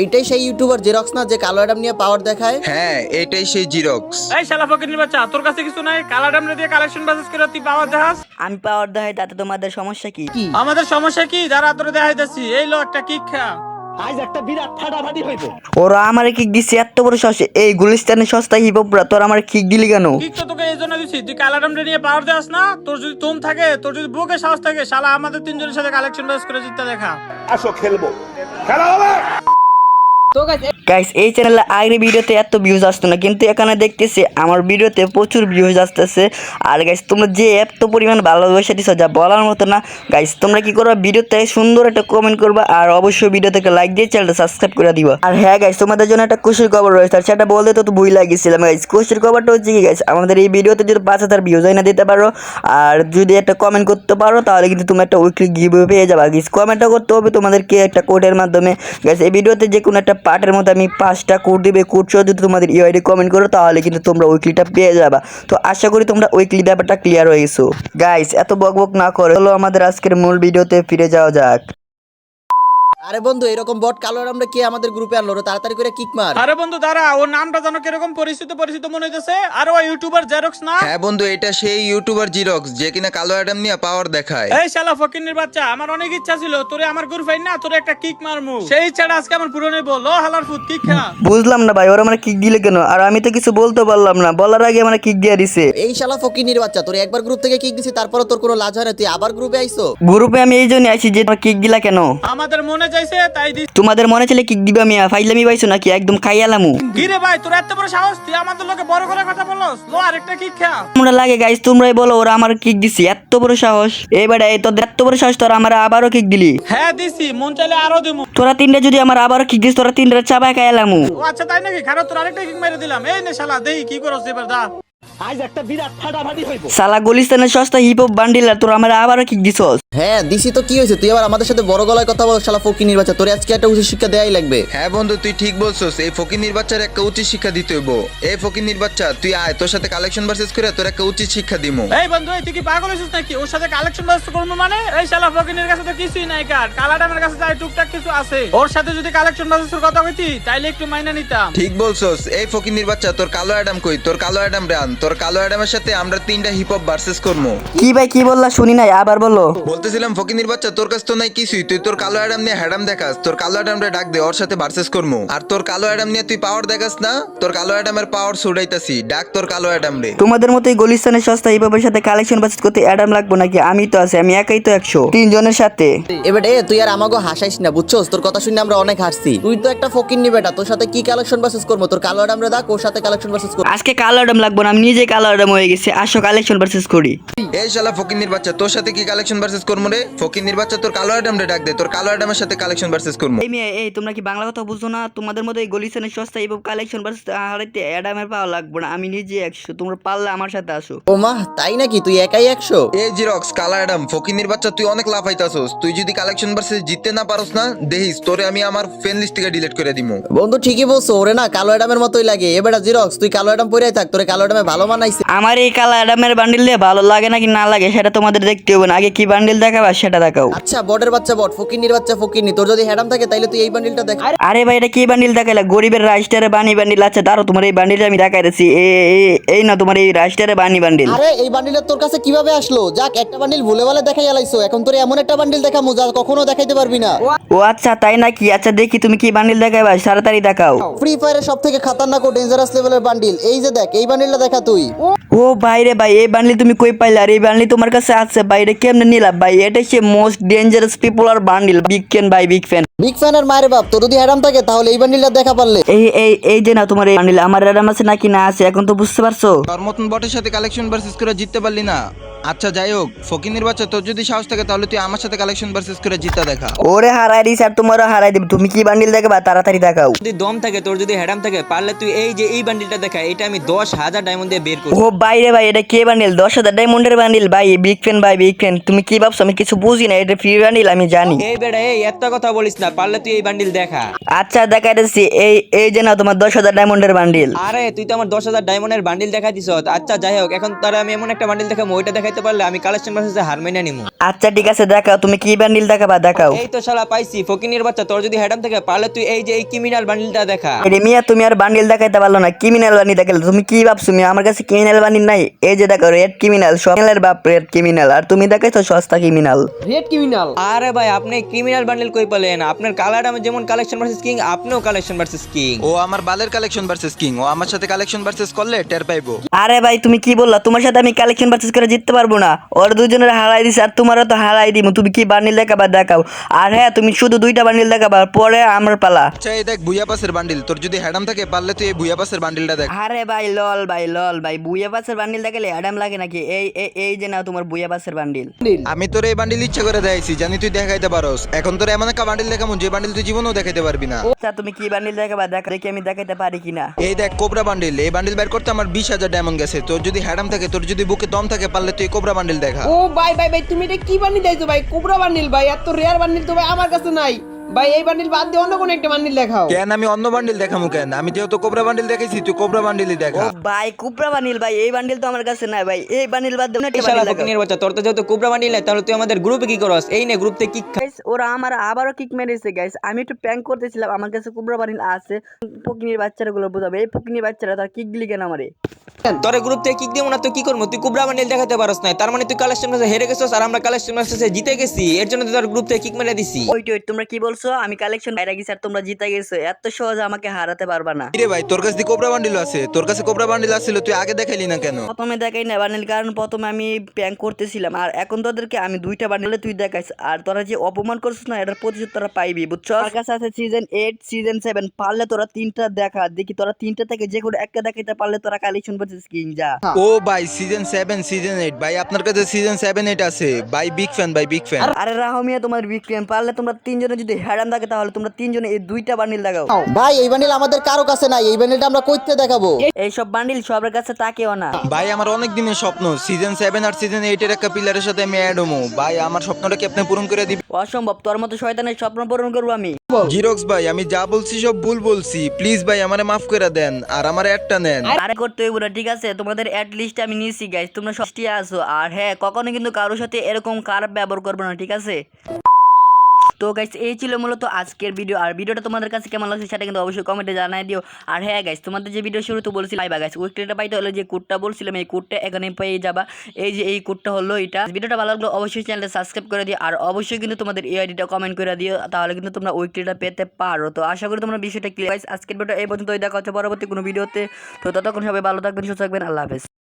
এইটাই সেই YouTuber xerox না যে কালো অ্যাডাম নিয়ে পাওয়ার দেখায়? হ্যাঁ এটাই সেই জিরক্স এই শালা ফকির বাচ্চা তোর কাছে কিছু নাই? কালা ডামরে দিয়ে কালেকশন বাসেস করে তুই পাওয়ার দেখাস? আমি পাওয়ার দেখাই তাতে তোমাদের সমস্যা কি? আমাদের সমস্যা কি? যারা তোরে দেখাইতেছি এই লো একটা কিক খা। ওরা আমার কিক দিচ্ছে এত বড় এই গুলিস্তানের সস্তা তোর আমার কিক দিলি কেন? কিক তো তোকে এই জন্য দিছি। তুই কালা নিয়ে পাওয়ার না? তোর যদি তুম থাকে তোর যদি বুকে সাহস থাকে শালা আমাদের তিনজনের সাথে কালেকশন বাসেস করে জিততে দেখা। গাইস এই চ্যানেলে আগের ভিডিওতে এত ভিউজ আসতো না, কিন্তু এখানে দেখতেছি আমার ভিডিওতে প্রচুর ভিউজ আসতেছে। আর গাইস তোমরা যে এত পরিমাণ ভালোবাসা দিছো, যা বলার মতো না গাইস তোমরা কি করবা? ভিডিওতে সুন্দর একটা কমেন্ট করবা, আর অবশ্যই ভিডিওতে লাইক দিয়ে চ্যানেলটা সাবস্ক্রাইব করে দিবা। আর হ্যাঁ গাইস তোমাদের জন্য একটা খুশির খবর রয়েছে, আর সেটা বলতে তো ভুল লাগিয়েছিলাম গাইস খুশির খবরটা হচ্ছে কি গাইস আমাদের এই ভিডিওতে যদি পাঁচ হাজার ভিউজ হয় না দিতে পারো, আর যদি একটা কমেন্ট করতে পারো, তাহলে কিন্তু তুমি একটা উইকলি গিভ পেয়ে যাবে। গাইস কমেন্টটা করতে হবে তোমাদেরকে একটা কোডের মাধ্যমে। গাইস এই ভিডিওতে যে কোনো একটা পার্টের মধ্যে আমি পাঁচটা কোড দেবে, কোড সহ যদি তোমাদের ইউআইডি কমেন্ট করো, তাহলে কিন্তু তোমরা উইকলিটা পেয়ে যাবা। তো আশা করি তোমরা উইকলি ব্যাপারটা ক্লিয়ার হয়ে গেছো। গাইস এত বক বক না করে। হলো আমাদের আজকের মূল ভিডিওতে ফিরে যাওয়া যাক। আরে বন্ধু এরকম বট কালো অ্যাডামরা কে আমাদের গ্রুপে আনলো? তাড়াতাড়ি করে কিক মার। আরে বন্ধু দাঁড়া ওর নামটা যেন কীরকম পরিচিত পরিচিত মনে হইতেছে। আর ওই ইউটিউবার জেরক্স না? হ্যাঁ বন্ধু এটা সেই ইউটিউবার জিরক্স যে কিনা কালো অ্যাডাম নিয়ে পাওয়ার দেখায়। এই শালা ফকিনের বাচ্চা আমার অনেক ইচ্ছা ছিল তোরে আমার গ্রুপ না তোরে একটা কিক মারমু। সেই ইচ্ছাটা আজকে আমার পূরণ হইব। লো হালার ফুট কিক খা বুঝলাম না ভাই ওরা আমার কিক দিলে কেন? আর আমি তো কিছু বলতে পারলাম না। বলার আগে আমার কিক দিয়ে দিছে। এই শালা ফকিনের বাচ্চা তোর একবার গ্রুপ থেকে কিক দিছি তারপরে তোর কোনো লাজ হয় না? তুই আবার গ্রুপে আইছো গ্রুপে আমি এই জন্য আইছি যে কিক দিলা কেন? আমাদের মনে চাইছে তাই দিস তোমাদের মনে ছিল কিক দিবা মিয়া? ফাইলামি পাইছো নাকি? একদম খাইয়ালামু গিরে ভাই তোর এত বড় সাহস? তুই আমাদের লোকে বড় করে কথা বলস? লো আরেকটা কিক খা। তোমরা লাগে গাইস তোমরাই বলো ওরা আমার কিক দিছি। এত বড় সাহস। এবারে এই তোদের এত বড় সাহস তোরা আমার আবারও কিক দিলি। হ্যাঁ দিছি মন চাইলে আরও দিমু। তোরা তিনটা যদি আমার আবারও কিক দিস তোরা তিনটা চাবায় খাইয়ালামু ও আচ্ছা তাই নাকি? খারাপ তোর আরেকটা কিক মেরে দিলাম। এই নে শালা দেই কি করছ এবার দা। আজ একটা বিরাট ফাটাফাটি হইব। সালা গলিস্তানের সস্তা হিপ হপ বান্ডিল আর তোরা আমার আবারও কিক দিছস। হ্যাঁ দিছি তো কি হয়েছে? তুই আবার আমাদের সাথে বড় গলায় কথা বল শালা ফকিনির বাচ্চা তোর আজকে একটা উচিত শিক্ষা দেয়াই লাগবে। হ্যাঁ বন্ধু তুই ঠিক বলছস। এই ফকিনির বাচ্চার একটা উচিত শিক্ষা দিতে হইব। এই ফকিনির বাচ্চা তুই আয় তোর সাথে কালেকশন ভার্সেস করে তোর একটা উচিত শিক্ষা দিমু। এই বন্ধু এই তুই কি পাগল হইছিস নাকি? ওর সাথে কালেকশন ব্যবস্থা করব মানে? এই শালা ফকিনের কাছে তো কিছুই নাই কার। কালাডামের কাছে যাই টুকটাক কিছু আছে। ওর সাথে যদি কালেকশন ব্যবস্থার কথা কইতি তাইলে একটু মাইনা নিতাম। ঠিক বলছস। এই ফকিনির বাচ্চা তোর কালো অ্যাডাম কই? তোর কালো অ্যাডাম রান। তোর কালো অ্যাডামের সাথে আমরা তিনটা হিপ হপ ভার্সেস করব কি ভাই কি বললা? শুনি নাই আবার বলো। বলতেছিলাম ফকিনির বাচ্চা তোর কাছে তো নাই কিছুই। তুই তোর কালো অ্যাডাম নিয়ে হ্যাডাম দেখাস তোর কালো অ্যাডামরে ডাক দে ওর সাথে ভার্সেস করব আর তোর কালো অ্যাডাম নিয়ে তুই পাওয়ার দেখাস না তোর কালো অ্যাডামের পাওয়ার ছুড়াইতাছি ডাক তোর কালো অ্যাডাম রে তোমাদের মতো এই গলিস্তানের সস্তা হপের সাথে কালেকশন বাজেট করতে অ্যাডাম লাগবো নাকি? আমি তো আছি আমি একাই তো একশো। তিনজনের সাথে। এবারে এ তুই আর আমাকে হাসাইস না বুঝছস? তোর কথা শুনে আমরা অনেক হাসছি। তুই তো একটা ফকিন্নি বেটা তোর সাথে কি কালেকশন ভার্সেস করব তোর কালো অ্যাডামরে ডাক ওর সাথে কালেকশন ভার্সেস করব আজকে কালো অ্যাডাম লাগবো না আমি নিজে কালো অ্যাডাম হয়ে গেছি আসো কালেকশন ভার্সেস করি। এই শালা ফকিনির বাচ্চা তোর সাথে কি কালেকশন ভার্সেস করব রে? ফকিনির বাচ্চা তোর কালো অ্যাডাম রে ডাক দে তোর কালো অ্যাডামের সাথে কালেকশন ভার্সেস করব এই মেয়ে এই তোমরা কি বাংলা কথা বুঝছ না? তোমাদের মতো এই সস্তা কালেকশন ভার্সেস হারাইতে অ্যাডামের পাওয়া লাগবো না। আমি নিজে একশো তোমরা পারলে আমার সাথে আসো। ও মা তাই নাকি? তুই একাই একশো? এই জিরক্স কালা অ্যাডাম ফকিনির বাচ্চা তুই অনেক লাফাইতাছস তুই যদি কালেকশন ভার্সেস জিততে না পারস না দেখিস তোরে আমি আমার ফ্রেন্ড লিস্ট থেকে ডিলিট করে দিমু। বন্ধু ঠিকই বলছো ওরে না কালো অ্যাডামের মতোই লাগে। এবারে জিরক্স তুই কালো অ্যাডাম পরে থাক তোরে কালো অ্যাডামে ভালো মানাইছে। আমার এই কালো অ্যাডামের বান্ডিল দিয়ে ভালো লাগে নাকি না লাগে সেটা তোমাদের দেখতে হবে না। আগে কি বান্ডিল দেখাবা সেটা দেখাও। আচ্ছা বটের বাচ্চা বট ফকিনির বাচ্চা ফকিনি তোর যদি হ্যাডাম থাকে তাইলে তুই এই বান্ডিলটা দেখ। আরে ভাই এটা কি বান্ডিল দেখাইলা? গরিবের রাইস্টারে বানি বান্ডিল আছে তারও তোমার এই বান্ডিলটা আমি এ- এ- এই না তোমার এই রাইস্টারে বানি বান্ডিল আরে এই বান্ডিলটা তোর কাছে কীভাবে আসলো? যাক একটা বান্ডিল ভুলে বলে দেখাই আলাইছো এখন তোর এমন একটা বান্ডিল দেখামু যা কখনো দেখাইতে পারবি না। ও আচ্ছা তাই নাকি? আচ্ছা দেখি তুমি কি বান্ডিল দেখাইবা তাড়াতাড়ি দেখাও। ফ্রি ফায়ারের সব থেকে খাতারনাক ও ডেঞ্জারাস লেভেলের বান্ডিল এই যে দেখ এই বান্ডিলটা দেখা তুই। ও বাইরে ভাই এই বান্ডিল তুমি কই পাইলা? আর এই বান্ডিল তোমার কাছে আছে বাইরে কেমনে নিলা? ভাই এটা সে মোস্ট ডেঞ্জারাস পিপল আর বান্ডিল বিগ ফ্যান ভাই বিগ ফ্যান বিগ ফ্যান ফ্যানের মায়ের বাপ তোর যদি হ্যাডাম থাকে তাহলে এই বান্ডিলটা দেখা পারলে। এই এই এই যে না তোমার এই বান্ডিল আমার এরাম আছে নাকি না আছে এখন তো বুঝতে পারছ? তোর মতন বটের সাথে কালেকশন ভার্সেস করে জিততে পারলি না। আচ্ছা যাই হোক ফকিনির বাচ্চা তোর যদি সাহস থাকে তাহলে তুই আমার সাথে কালেকশন ভার্সেস করে জিতা দেখা। ওরে হারাই দিস আর তোমারও হারাই দিবে। তুমি কি বান্ডিল দেখাবা? তাড়াতাড়ি দেখাও। যদি দম থাকে তোর যদি হ্যাডাম থাকে পারলে তুই এই যে এই বান্ডিলটা দেখা এটা আমি দশ হাজার ডায়মন্ড দিয়ে বের করব ও বাইরে ভাই এটা কে বান্ডিল দশ হাজার ডায়মন্ডের বান্ডিল ভাই বিগ ফ্যান ভাই বিগ ফ্যান তুমি কি ভাবছ ভাবছ? আমি কিছু বুঝি না এটা ফ্রি বান্ডিল আমি জানি। এই বেড়া এই এত কথা বলিস না পারলে তুই এই বান্ডিল দেখা। আচ্ছা দেখা যাচ্ছে এই এই যে না তোমার দশ হাজার ডায়মন্ডের বান্ডিল আরে তুই তো আমার দশ হাজার ডায়মন্ডের বান্ডিল দেখা দিছ আচ্ছা যাই হোক এখন তারা আমি এমন একটা বান্ডিল দেখাবো ওইটা দেখাইতে পারলে আমি কালেকশন ভার্সেসে হার মেনে নিমু। আচ্ছা ঠিক আছে দেখাও তুমি কি বান্ডিল দেখাবা দেখাও। এই তো শালা পাইছি ফকিনের বাচ্চা তোর যদি হেডাম থেকে পারলে তুই এই যে এই ক্রিমিনাল বান্ডিলটা দেখা। আরে মিয়া তুমি আর বান্ডিল দেখাইতে পারল না ক্রিমিনাল বান্ডিল দেখালে তুমি কি ভাবছ মিয়া? আমার কাছে ক্রিমিনাল বান্ডিল নাই এই যে দেখো রেড ক্রিমিনাল সব বাপ রেড ক্রিমিনাল আর তুমি দেখাইছো সস্তা ক্রিমিনাল। Red criminal. আরে ভাই আপনি ক্রিমিনাল বান্ডিল কই পেলেন? আপনার কালার আমি যেমন কালেকশন ভার্সেস কিং আপনিও কালেকশন ভার্সেস কিং ও আমার বালের কালেকশন ভার্সেস কিং ও আমার সাথে কালেকশন ভার্সেস করলে টের পাইবো। আরে ভাই তুমি কি বললা? তোমার সাথে আমি কালেকশন পারচেস করে জিততে পারব না। ওর দুজনের হারাই দিছে আর তোমারও তো হারাই দিব তুমি কি বান্ডিল দেখাবা? দেখাও। আর হ্যাঁ তুমি শুধু দুইটা বান্ডিল দেখাবা পরে আমার পালা। আচ্ছা এই দেখ বুয়া পাসের বান্ডিল। তোর যদি হ্যাডাম থাকে পারলে তুই এই বুয়া পাসের বান্ডিলটা দেখ। আরে ভাই লল ভাই লল ভাই বুয়া পাসের বান্ডিল দেখালে অ্যাডাম লাগে নাকি? এই এই এই যে নাও তোমার বুয়া পাসের বান্ডিল। আমি তোর এই বান্ডিল ইচ্ছা করে দেখাইছি জানি তুই দেখাইতে পারোস। এখন তোর এমন একটা বান্ডিল দেখামু যে বান্ডিল তুই জীবনেও দেখাইতে পারবি না। আচ্ছা তুমি কি বান্ডিল দেখাবা? দেখা দেখি আমি দেখাইতে পারি কিনা। এই দেখ কোবরা বান্ডিল এই বান্ডিল বের করতে আমার বিশ হাজার ডায়মন্ড গেছে। তোর যদি হ্যাডাম থাকে তোর যদি বুকে দম থাকে পারলে তুই কোবরা বান্ডিল দেখা। ও ভাই ভাই ভাই তুমি এটা কি বান্ডিল দিয়েছ ভাই? কোবরা বান্ডিল ভাই এত রেয়ার বান্ডিল তো ভাই আমার কাছে নাই। ভাই এই বান্ডিল বাদ দিয়ে অন্য কোনো একটা বান্ডিল দেখাও। কেন? আমি অন্য বান্ডিল দেখামু কেন? আমি যেহেতু কোবরা বান্ডিল দেখাইছি তুই কোবরা বান্ডিলই ও দেখা ভাই কুপরা বান্ডিল ভাই এই বান্ডিল তো আমার কাছে নাই ভাই। এই বান্ডিল বাদ দিয়ে শালা ফকিনের বাচ্চা তোর তো যেহেতু কুবরা বান্ডিল নাই তাহলে তুই আমাদের গ্রুপে কি করস? এই নে গ্রুপ থেকে কি গাইস ওরা আমার আবারও কিক মেরেছে গাইস আমি একটু প্র্যাঙ্ক করতেছিলাম আমার কাছে কুবরা বানিল আছে। বাচ্চারা গুলো বোঝাবে এই পকিনির বাচ্চারা তার কিক দিলি কেন আমারে? তোর গ্রুপ থেকে কিক দিব না তুই কি করব? তুই কুবরা বান্ডিল দেখাতে পারস না তার মানে তুই কালেকশন হেরে গেছিস আর আমরা কালেকশন জিতে গেছি এর জন্য তোর গ্রুপ থেকে কিক মেরে দিছি। ওইট ওইট তোমরা কি বলছো আমি কালেকশন বাইরে গেছি আর তোমরা জিতে গেছো। এত সহজে আমাকে হারাতে পারবা না। রে ভাই তোর কাছে কোবরা বান্ডিল আছে? তোর কাছে কোবরা বান্ডিল আছিল তুই আগে দেখাইলি না কেন? প্রথমে দেখাই না বান্ডিল কারণ প্রথমে আমি প্র্যাঙ্ক করতেছিলাম। আর এখন তোদেরকে আমি দুইটা বান্ডিলে তুই দেখাইছ আর তোরা যে অপমান করছিস না এটার প্রতিশোধ তোরা পাইবি বুঝছ? আমার কাছে আছে সিজন এইট সিজন সেভেন পারলে তোরা তিনটা দেখা। দেখি তোরা তিনটা থেকে যে কোনো একটা দেখাইতে পারলে তোরা কালেকশন করছিস কিং যা। ও ভাই সিজন সেভেন সিজন এইট ভাই আপনার কাছে সিজন সেভেন এইট আছে। ভাই বিগ ফ্যান ভাই বিগ ফ্যান আরে রাহো তোমার বিগ বিক্রিয়ান পারলে তোমরা তিনজনে যদি হ্যারাম থাকে তাহলে তোমরা তিনজনে এই দুইটা বান্ডিল দেখাও। ভাই এই বান্ডিল আমাদের কারও কাছে নাই এই বান্ডিলটা আমরা কইতে দেখাবো। এইসব বান্ডিল সবার কাছে তাকেও না। ভাই আমার অনেক দিনের স্বপ্ন সিজন সেভেন আর সিজন এইটের একটা পিলারের সাথে আমি অ্যাড হমু। ভাই আমার স্বপ্নটা কি আপনি পূরণ করে দিবেন? অসম্ভব তোর মতো শয়তানের স্বপ্ন পূরণ করব আমি। জিরক্স ভাই আমি যা বলছি সব ভুল বলছি। প্লিজ ভাই আমারে মাফ করে দেন আর আমার একটা নেন। আরে করতে হইব না ঠিক আছে? তোমাদের অ্যাট লিস্ট আমি নিয়েছি গাইস তোমরা সষ্টি আছো। আর হ্যাঁ কখনো কিন্তু কারোর সাথে এরকম খারাপ ব্যবহার করবে না ঠিক আছে? তো গাইস এই ছিল মূলত আজকের ভিডিও আর ভিডিওটা তোমাদের কাছে কেমন লাগছে সেটা কিন্তু অবশ্যই কমেন্টে জানাই দিও। আর হ্যাঁ গাইস তোমাদের যে ভিডিও শুরু তো বলছিলাম পাইবা গাইস উইকলিটা পাইতে হলে যে কোডটা বলছিলাম, এই কোডটা এখানে পেয়ে যাবা। এই যে এই কোডটা হলো এটা। ভিডিওটা ভালো লাগল অবশ্যই চ্যানেলটা সাবস্ক্রাইব করে দিও। আর অবশ্যই কিন্তু তোমাদের এই আইডিটা কমেন্ট করে দিও, তাহলে কিন্তু তোমরা উইকলিটা পেতে পারো। তো আশা করি তোমরা বিষয়টা ক্লিয়ার গাইস আজকের ভিডিও এই পর্যন্ত দেখা হচ্ছে পরবর্তী কোনো ভিডিওতে তো ততক্ষণ সবাই ভালো থাকবেন, সুস্থ থাকবেন। আল্লাহ হাফেজ।